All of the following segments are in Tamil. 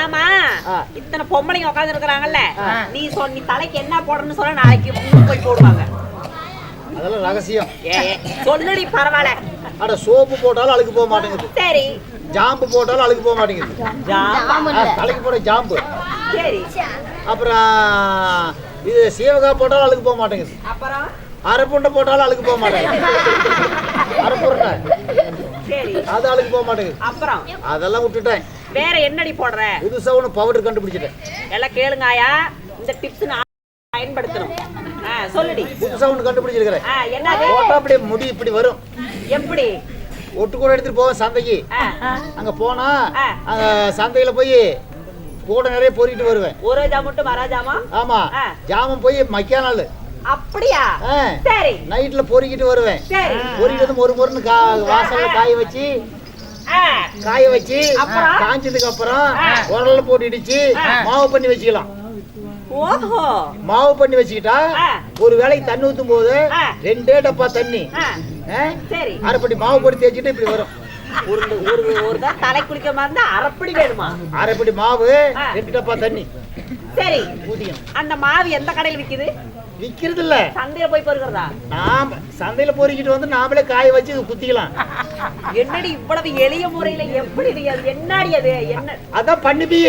ஆமா. இத்தனை பொம்பளைங்க உட்கார்ந்து இருக்கிறாங்கல்ல. நீ சொல் நீ தலைக்கு என்ன போடணும்னு சொல்ல நாளைக்கு போய் போடுவாங்க. அதெல்லாம் ரகசியம். சொல்லுடி பரவாயில்ல. அட சோப்பு போட்டாலும் அழுக்கு போக மாட்டேங்குது. சரி. ஜாம்பு போட்டாலும் அழுக்கு போக மாட்டேங்குது. தலைக்கு போட ஜாம்பு. சரி. அப்புறம் இது சீவகா போட்டாலும் அழுக்கு போக மாட்டேங்குது. அப்புறம்? அரைப்புண்டை போட்டாலும் அழுக்கு போக மாட்டேங்குது. அரைப்புண்டை சரி. அது அழுக்கு போக மாட்டேங்குது. அப்புறம்? அதெல்லாம் விட்டுட்டேன். வேற என்னடி போடுற? புதுசா ஒன்று பவுடர் கண்டுபிடிச்சிட்டேன். எல்லாம் கேளுங்காயா இந்த டிப்ஸ் நான் பயன்படுத்தணும். சொல்லுடி. புதுசா ஒன்று கண்டுபிடிச்சிருக்கிறேன். ஆ, என்னது? போட்டா அப்படியே முடி இப்படி வரும். எப்படி? ஒட்டு கூட எடுத்துட்டு போவேன் சந்தைக்கு. அங்க போனா. அங்க சந்தையில போய் கூட நிறைய பொறிக்கிட்டு வருவேன். ஒரு ஜா மட்டும் மராஜாமா ஆமா. ஜாமம் போய் மக்கியா நாள். அப்படியா. சரி. நைட்ல பொறிக்கிட்டு வருவேன். மொறு மொறுன்னு கா வாசல்ல காய வச்சு காய வச்சு? காஞ்சதுக்கு அப்புறம். உரல்ல போட்டு இடிச்சு. மாவு பண்ணி வச்சுக்கலாம். மாவு பண்ணி வச்சுக்கிட்டா. ஒரு வேளைக்கு தண்ணி ஊத்தும் போது. ரெண்டே டப்பா தண்ணி. அரைப்படி மாவு போட்டு தேய்ச்சிட்டு இப்படி வரும். ஒரு ஒரு ஒரு தான் தலை குளிக்கிற மாதிரி அரைப்படி வேணுமா? அரைப்படி மாவு. ரெண்டு டப்பா தண்ணி. சரி. அந்த மாவு எந்த கடையில் விக்குது? விக்கிறது இல்ல சந்தையில போய் பொறுக்கிறதா? நாம சந்தையில பொறிக்கிட்டு வந்து நாமளே காய வச்சு குத்திக்கலாம். என்னடி இவ்வளவு எளிய முறையில எப்படி இது அது என்னடி அது என்ன? அதான் பண்ணுபி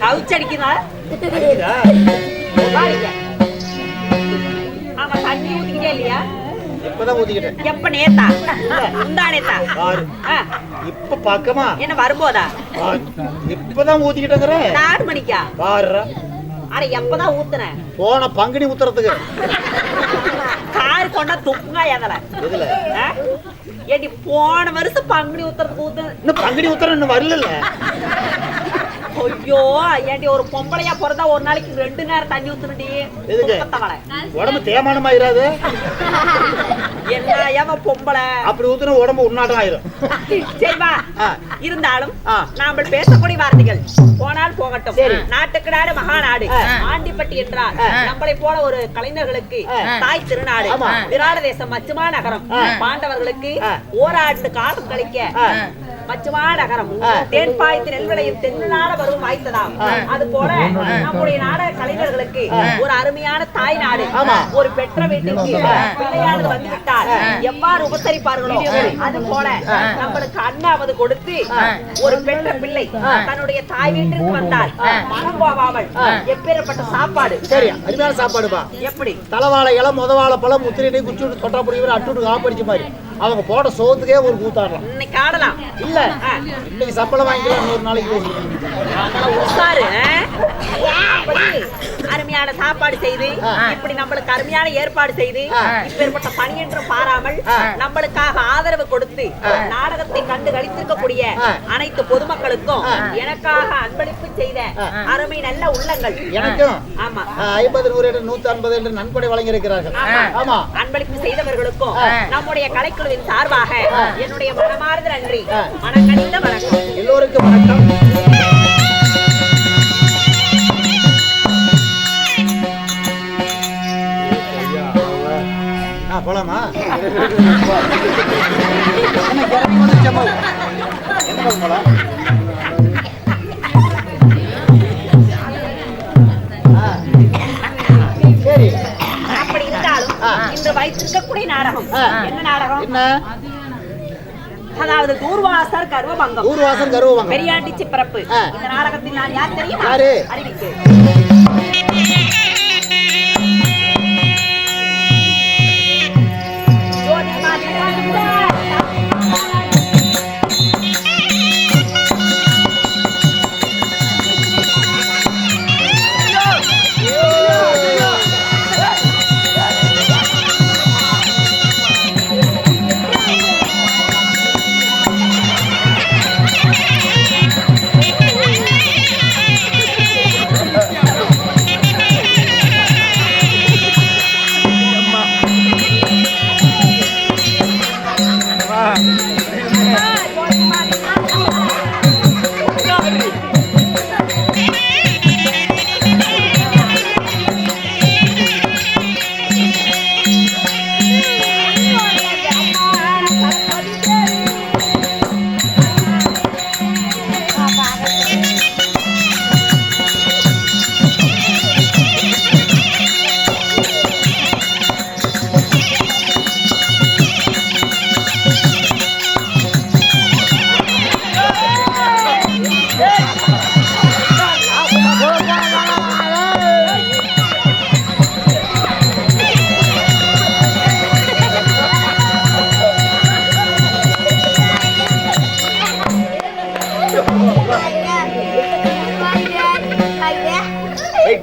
கவுச்சடிக்குதா? பாருங்க ஆமா தண்ணி ஊத்திக்கிட்டே இல்லையா? இப்பதான் ஊத்திக்கிட்டேன். எப்ப நேத்தா? நேத்தா? பாரு ஆ, இப்ப பக்கமா என்ன வரும்போதா. இப்பதான் ஊத்திக்கிட்டேங்கிற. நாலு மணிக்கா? பாரு அட எப்பதான் ஊத்துனேன் போன பங்குனி உத்தரத்துக்கு கார் கொண்டா துப்புங்க எதல? இதுல ஏடி போன வருஷம் பங்குனி ஊத்துறதுக்கு ஊத்து இன்னும் பங்குனி உத்தரம் இன்னும் வரல ஐயோ ஏண்டி ஒரு பொம்பளையா பிறந்தா ஒரு நாளைக்கு ரெண்டு நேரம் தண்ணி ஊத்துனடி எதுக்கு? உடம்பு தேமானம் ஆயிராது என்ன ஏவ பொம்பளை அப்படி ஊத்துன உடம்பு உன்னாட்டம் ஆயிரும் சரி வா ஆ. இருந்தாலும். நாம பேசக்கூடிய வார்த்தைகள் போனால் போகட்டும். நாட்டுக்கு நாடு மகாநாடு ஆ. ஆண்டிப்பட்டி என்றால். நம்மளை போல ஒரு கலைஞர்களுக்கு. தாய் திருநாடு. விராட தேசம் மச்சுமா நகரம். பாண்டவர்களுக்கு. ஓராண்டு காலம் கழிக்க நகரம். தேன் பாய்த்து நெல் விளையும் தென்னாட வரும் வாய்த்ததாம். அது போல நம்முடைய நாடக கலைஞர்களுக்கு. ஒரு அருமையான தாய் நாடு. ஒரு பெற்ற வீட்டுக்கு. பிள்ளையானது வந்து விட்டால் எவ்வாறு உபசரிப்பார்களோ அது போல நம்மளுக்கு அண்ணாவது கொடுத்து ஒரு பெற்ற பிள்ளை தன்னுடைய தாய் வீட்டிற்கு வந்தால் மனம் போகாமல் எப்பேற்பட்ட சாப்பாடு? சரி அருமையான சாப்பாடுப்பா. எப்படி? தலைவாழை இலை முதவாழை பழம் முத்திரை குச்சி விட்டு தொட்டா பிடிக்கிற அட்டு காப்படிச்ச மாதிரி அவங்க போட சோத்துக்கே ஒரு கூத்தாடலாம். இன்னைக்கு ஆடலாம். இல்ல. இன்னைக்கு சம்பளம் வாங்கிக்கலாம் இன்னொரு நாளைக்கு பேசிக்கலாம் அருமையான சாப்பாடு செய்து. இப்படி நம்மளுக்கு அருமையான ஏற்பாடு செய்து. இப்பேற்பட்ட பணி என்றும் பாராமல். நம்மளுக்காக ஆதரவு கொடுத்து நாடகத்தை கண்டு களித்திருக்கக்கூடிய ஆ. அனைத்து பொதுமக்களுக்கும். எனக்காக அன்பளிப்பு செய்த. அருமை நல்ல உள்ளங்கள் எனக்கும் ஆமா ஐம்பது நூறு என்று நூத்தி ஐம்பது என்று நன்கொடை வழங்கியிருக்கிறார்கள் ஆமா. அன்பளிப்பு செய்தவர்களுக்கும். நம்முடைய கலைக்குழுவின் சார்பாக என்னுடைய மனமார்ந்த நன்றி வணக்கம் எல்லோருக்கும் வணக்கம் போலாமா என்ன. சரி அப்படி இருந்தாலும். இன்று வைத்திருக்கக்கூடிய நாடகம். என்ன நாடகம் என்ன அதாவது தூர்வாசர் கர்வபங்கம் ஊர்வாசம் கருவாங்க பெரியாண்டி சிப்பிறப்பு ஆ. இந்த நாடகத்தில் நான் யார் தெரியுமா? அறிவிக்கு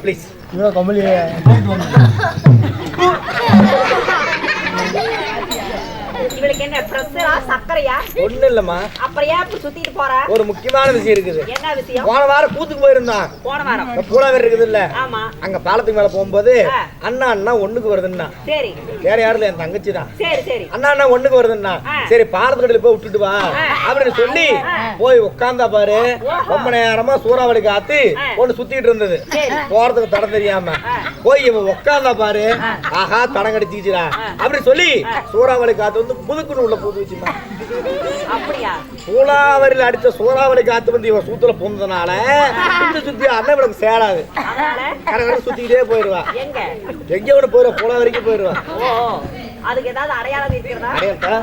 ಪ್ಲೀಸ್ ಇವಾಗ ಕಮಲಿ பிரஷரா சர்க்கரையா ஒண்ணும் இல்லம்மா அப்புறம் ஏன் இப்படி சுத்திட்டு போற ஒரு முக்கியமான விஷயம் இருக்குது என்ன விஷயம் போன வாரம் கூத்துக்கு போயிருந்தான் போன வாரம் பூலாவர் இருக்குது இல்ல ஆமா அங்க பாலத்துக்கு மேல போகும்போது. அண்ணா அண்ணா ஒண்ணுக்கு வருதுன்னா சரி வேற யாரும் இல்ல என் தங்கச்சி தான் சரி சரி அண்ணா அண்ணா ஒண்ணுக்கு வருதுன்னா. சரி பாலத்துக்கடையில போய் விட்டுட்டு வா. அப்படின்னு சொல்லி. போய் உட்கார்ந்தா பாரு. ரொம்ப நேரமா சூறாவளி காத்து. ஒண்ணு சுத்திட்டு இருந்தது. போறதுக்கு தடம் தெரியாம. போய் இவன் உட்கார்ந்தா பாரு. ஆஹா தடம் கடிச்சிச்சுடா ஆ. அப்படி சொல்லி. சூறாவளி காத்து வந்து புதுக்குன்னு உள்ள போட்டு வச்சுமா அப்படியா? சூறாவளியில அடிச்ச சூறாவளி காத்து வந்து இவன் சூத்துல பூந்ததுனால சுத்தி சுத்தி அண்ணன் இவனுக்கு சேராது. கரை சுத்திக்கிட்டே போயிருவா எங்க? விட போயிடுவா பூலா வரைக்கும் போயிருவா ஓ அதுக்கு ஏதாவது அடையாளம் இருக்கிறதா?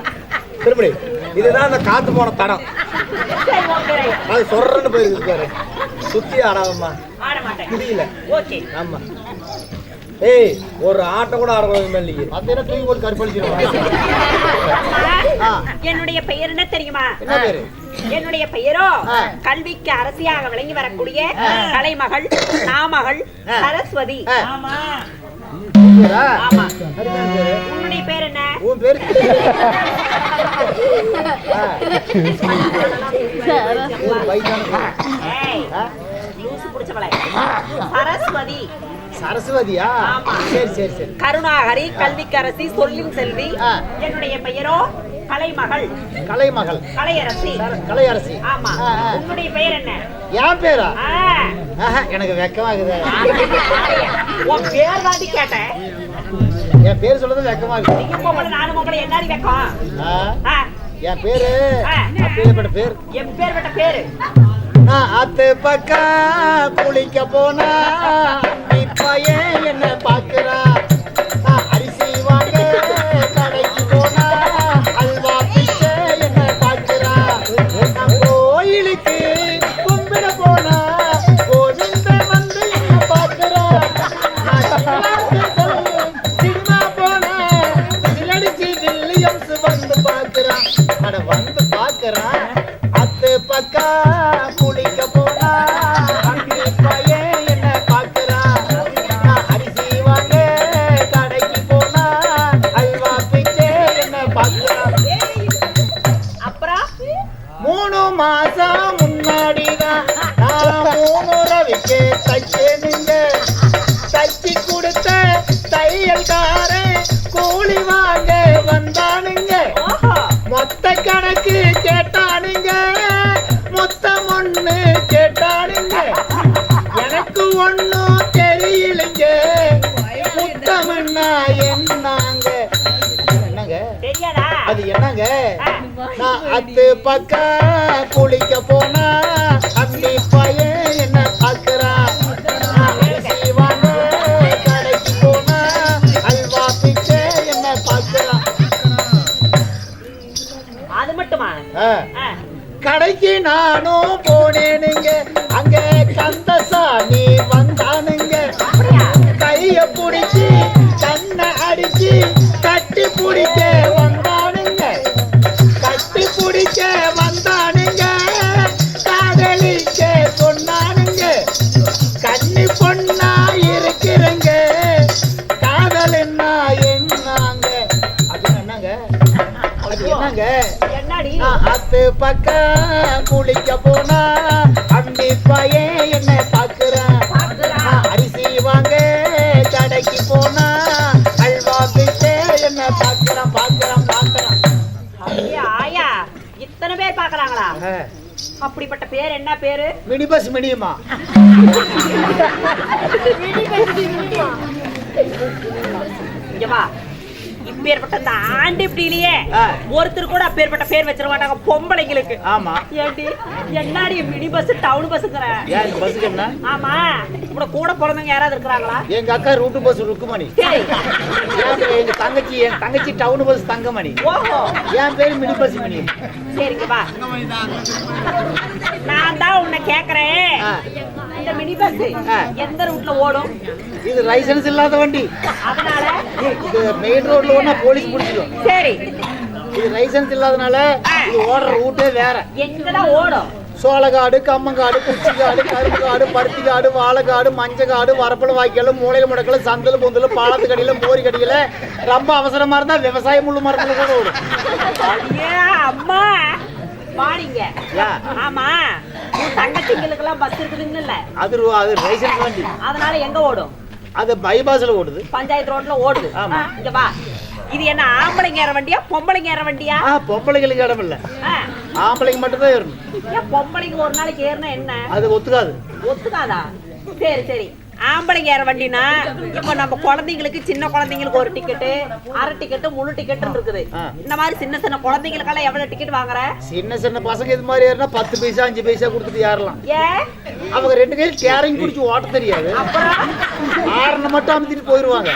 இதுதான் அந்த காத்து போன தடம். அது சொல்றன்னு போயிருக்கு பாரு. சுத்தி ஆடாதம்மா. ஓகே. ஆமா. ஏய் ஒரு ஆட்டம் கூட ஆடுறது இல்லையே பார்த்தீங்கன்னா தூக்கி போட்டு கருப்பளிச்சிருவாங்க ஆ. என்னுடைய பெயர் என்ன தெரியுமா? என்ன பேரு? என்னுடைய பெயரோ. கல்விக்கு அரசியாக விளங்கி வரக்கூடிய. கலைமகள் நாமகள். சரஸ்வதி. பேரா? உன்னுடைய என்ன? உன் பேரு? சரஸ்வதி. சரஸ்வதியா? ஆமா. சரி சரி சரி. கருணாகரி கல்விக்கரசி சொல்லின் செல்வி. என்னுடைய பெயரோ? கலைமகள். கலைமகள். கலையரசி. கலையரசி. ஆமா. உன்னுடைய பெயர் என்ன? என் பேரா? எனக்கு வெக்கமாகுது. உன் பேர் தாண்டி கேட்டேன். என் பேர் சொல்றது வெக்கமா இருக்கு நீங்க பொம்பளை நானும் பொம்பளை வெக்கம்? என் பேரு. அப்பேற்பட்ட பேர். என் பேர் பேரு? நான் அத்து பக்கம் குளிக்க போனா இப்ப என்ன பாக்குறா மாசம் முன்னாடிதான் நான் மூணு ரவிக்கு தைச்சேனுங்க தைச்சி கொடுத்த தையல்காரன் கூலி வாங்க வந்தானுங்க. மொத்த கணக்கு ஆ. நான் அத்து பக்கம் குளிக்க போனா அம்மி பையன் என்ன வாங்க கடைக்கு போனா அல்வா பிச்சை என்ன அது மட்டுமா. கடைக்கு நானும் பேர் என்ன பேரு? மினி பஸ் மினியுமா இப்பேற்பட்ட இந்த ஆண்டு இப்படிலேயே ஆ. ஒருத்தர் கூட அப்பேற்பட்ட பேர் வச்சிட மாட்டாங்க பொம்பளைங்களுக்கு ஆமா. ஏண்டி? என்னடி மினி பஸ் டவுன் பஸ்ங்கிற பஸ்ஸுக்கு என்ன? ஆமா. உங்களோட கூட பிறந்தவங்க யாராவது இருக்கிறாங்களா? எங்க அக்கா ரூட்டு பஸ் ருக்குமணி. எங்க தங்கச்சி என் தங்கச்சி டவுன் பஸ் தங்கமணி. ஓஹோ. என் பேரு மினி பஸ் மினி சரிங்க வா. நான் தான் உன்னை கேக்குறேன். இந்த மினி பஸ். எந்த ரூட்ல ஓடும்? இது லைசன்ஸ் இல்லாத வண்டி. அதனால? இது மெயின் ரோட்ல ஒண்ணா போலீஸ் பிடிச்சிடும் சரி. இது லைசன்ஸ் இல்லாதனால இது ஓடுற ரூட்டே வேற. எங்கடா ஓடும்? சோளக்காடு கம்மங்காடு குச்சிக்காடு கரும்பு காடு பருத்தி காடு வாழைக்காடு மஞ்சக்காடு வரப்பள வாய்க்கால் மூளையில முடக்கல சந்தல் பொந்தல் மோரி கடியில ரொம்ப அவசரமா இருந்தா விவசாய முள்ளு மரத்துல கூட ஐயே, அம்மா வாடிங்க. ஏன்? ஆமா உன் தங்கச்சிங்களுக்கு எல்லாம் பஸ் இருக்குதுன்னு அது ரூ- அது லைசன்ஸ் வண்டி. அதனால எங்க ஓடும்? அது பைபாஸ்ல ஓடுது. பஞ்சாயத்து ரோட்ல ஓடுது. ஆமா. ஆ, இங்க வா. இது என்ன ஆம்பளைங்க ஏற வண்டியா பொம்பளைங்க ஏற வண்டியா? பொம்பளைங்களுக்கு இடம் இல்ல. ஆ, ஆம்பளைங்க மட்டும் தான் ஏறணும். ஏன் பொம்பளைங்க ஒரு நாளைக்கு ஏறினா என்ன? அது ஒத்துக்காது. ஒத்துக்காதா? சரி சரி. ஆம்பளைங்க ஏற வண்டினா இப்ப நம்ம குழந்தைங்களுக்கு சின்ன குழந்தைங்களுக்கு ஒரு டிக்கெட்டு அரை டிக்கெட்டு முழு டிக்கெட் இருக்குது. இந்த மாதிரி சின்ன சின்ன குழந்தைங்களுக்கெல்லாம் எவ்வளவு டிக்கெட் வாங்குற? சின்ன சின்ன பசங்க இது மாதிரி ஏறினா பத்து பைசா அஞ்சு பைசா கொடுத்துட்டு ஏறலாம். ஏன்? அவங்க ரெண்டு கையில் கேரிங் குடிச்சு ஓட்ட தெரியாது. அப்புறம்? ஆறுன மட்டும் அமுத்திட்டு போயிருவாங்க.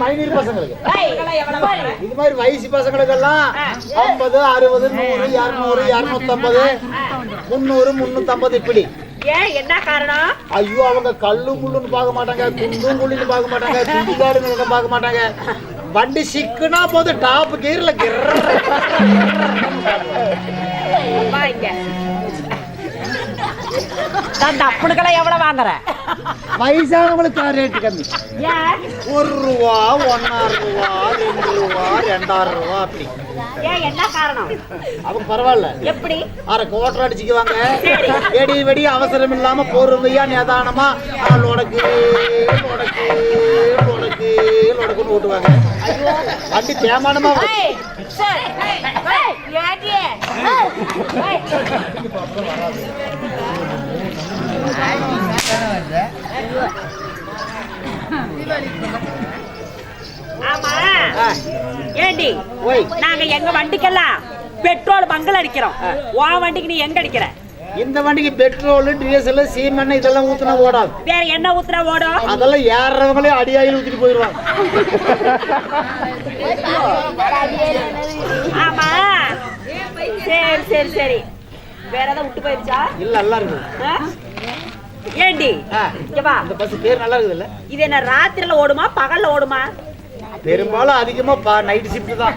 மைனீர் பசங்களுக்கு இது மாதிரி வயசு பசங்களுக்கெல்லாம் ஐம்பது அறுபது நூறு இரநூறு இரநூத்தம்பது முந்நூறு முந்நூத்தம்பது இப்படி என்ன காரணம் ஐயோ அவங்க கல்லு முள்ளுன்னு பார்க்க மாட்டாங்க குண்டும் குள்ளின்னு பார்க்க மாட்டாங்க துடிகாடுன்னு பார்க்க மாட்டாங்க வண்டி சிக்குனா போது டாப் கீர்ல கிர்ற அந்த அப்பனுக்கெல்லாம் எவ்வளவு வாங்குற? வயசானவங்களுக்கு ரேட்டு கம்மி. ஒரு ரூபா ஒன்னாறு ரூபா ரெண்டு ரூபா ரெண்டாயிரம் ரூபா அப்படி. ஏன் என்ன காரணம்? அவங்க பரவாயில்ல. எப்படி? அரை கோட்டர் அடிச்சுக்குவாங்க. வெடி வெடி அவசரம் இல்லாம பொறுமையா நிதானமா லொடக்கு லொடக்கு லொடக்கு லொடக்குன்னு ஓட்டுவாங்க. வண்டி தேமானமா வரும். ஏண்டி? நாங்க எங்க வண்டிக்கெல்லாம் பெட்ரோல் பங்கல் அடிக்கிறோம். உன் வண்டிக்கு நீ எங்க அடிக்கிற? இந்த வண்டிக்கு பெட்ரோல் டீசல் சீமெண்ணெய் இதெல்லாம் ஊத்துனா ஓடாது. வேற என்ன ஊத்துற ஓடும்? அதெல்லாம் ஏறுறவங்களே அடியாயில் ஊத்திட்டு போயிடுவாங்க. ஆமா. சரி சரி சரி. வேற ஏதாவது விட்டு போயிருச்சா? இல்ல நல்லா இருக்குது ஆ? ஏண்டி? ஆ, இங்க வா. இந்த பஸ் பேர் நல்லா இருக்குது இல்ல இது என்ன ராத்திரில ஓடுமா? பகல்ல ஓடுமா? பெரும்பாலும் அதிகமா நைட் ஷிஃப்ட் தான்.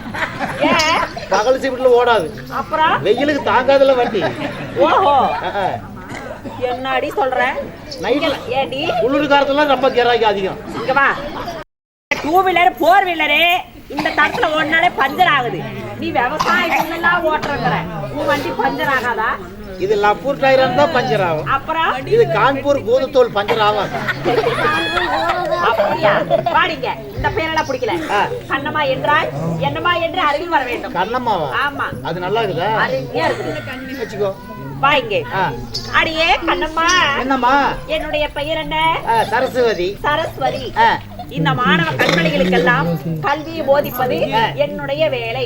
பகல் ஷிஃப்ட்ல ஓடாது. அப்புறம்? வெயிலுக்கு தாங்காதுல வண்டி. ஓஹோ. என்னடி சொல்ற? நைட்ல ஏண்டி? குளிர் காலத்துல ரொம்ப கிராக்கி அதிகம். இங்க வா. டூ வீலர் ஃபோர் வீலரு இந்த தடத்துல ஓடினாலே பஞ்சர் ஆகுது. நீ விவசாயத்துலாம் ஓட்டுறங்கிற உன் வண்டி பஞ்சர் ஆகாதா? இது லப்பூர் டயர் இருந்தா பஞ்சர் ஆகும். இது கான்பூர் பூதத்தோல் பஞ்சர் அப்படியா? பாடிங்க. இந்த பேரெல்லாம் பிடிக்கல. கண்ணம்மா என்றால் என்னம்மா என்று அறிவில் வர வேண்டும். கண்ணம்மாவா? ஆமா. அது நல்லா இருக்குதா? அருமையா இருக்குது. வச்சுக்கோ. வாங்க. அடியே கண்ணம்மா. என்னம்மா? என்னுடைய பெயர் என்ன? சரஸ்வதி. சரஸ்வதி. இந்த மாணவ கண்மணிகளுக்கெல்லாம் கல்வியை போதிப்பது என்னுடைய வேலை?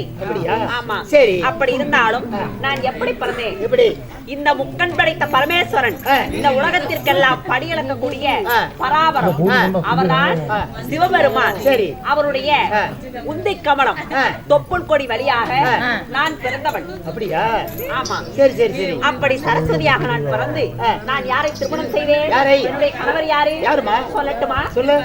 ஆமா. சரி. அப்படி இருந்தாலும் நான் எப்படி பிறந்தேன்? எப்படி? இந்த முக்கன் படைத்த பரமேஸ்வரன். இந்த உலகத்திற்கெல்லாம் படியளக்கக்கூடிய ஆ. பராபரம். அவர்தான். சிவபெருமான் சரி. அவருடைய. உந்தை கமலம். தொப்புள் கொடி வழியாக. நான் பிறந்தவன் அப்படியா ஆமா சரி சரி சரி அப்படி சரஸ்வதியாக நான் பிறந்து. நான் யாரை திருமணம் செய்வேன் யாரை? என்னுடைய கணவர் யாரு யாரும்மா? சொல்லட்டுமா சொல்லு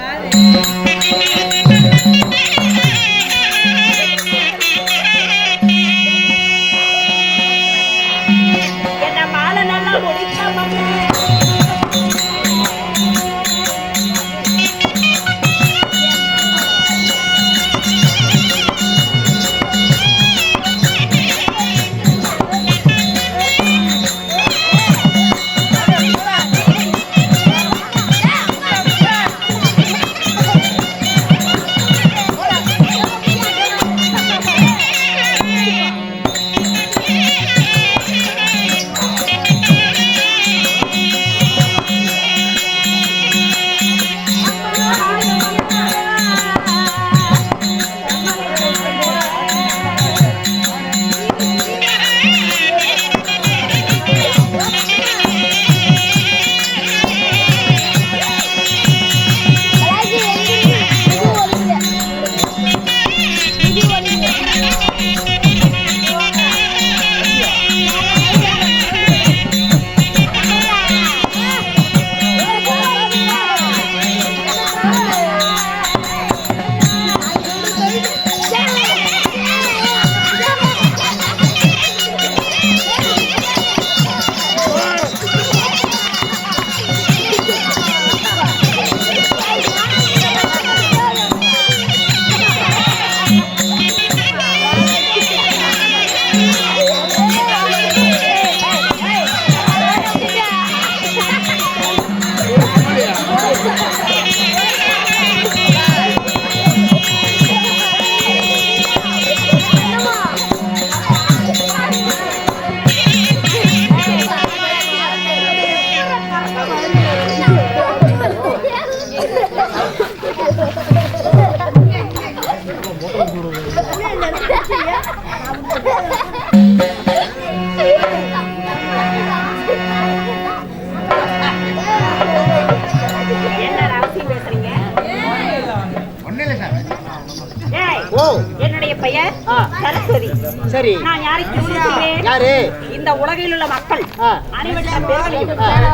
பெயர் ஆ. சரஸ்வதி சரி நான் யாரை திருமணம் யாரு இந்த உலகில் உள்ள மக்கள் ஆ.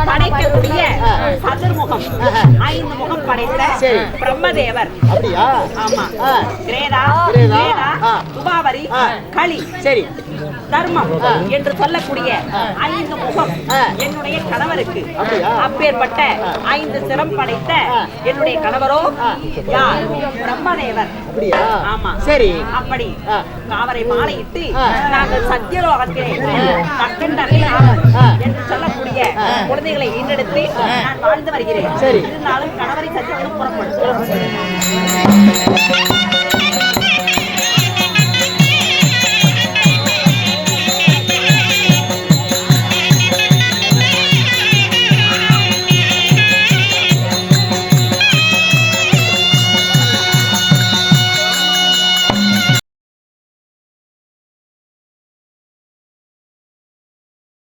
படைக்கக்கூடிய. சதுர்முகம். ஐந்து முகம் படைத்த. பிரம்மதேவர் அப்படியா ஆமா. கிரேதா கிரேதா. ஆ. களி சரி தர்மம். என்று சொல்லக்கூடிய. ஐந்து முகம். என்னுடைய கணவருக்கு? அப்பேற்பட்ட. ஐந்து சிரம் படைத்த. என்னுடைய கணவரோ. யார் பிரம்மதேவர் ஆமா சரி அப்படி. அவரை மாலையிட்டு. நாங்கள் சத்தியலோகத்திலே. என்று சொல்லக்கூடிய. குழந்தைகளை ஈண்டெடுத்து நான் வாழ்ந்து வருகிறேன் சரி. இருந்தாலும் கணவரை சந்தித்து புறப்படும்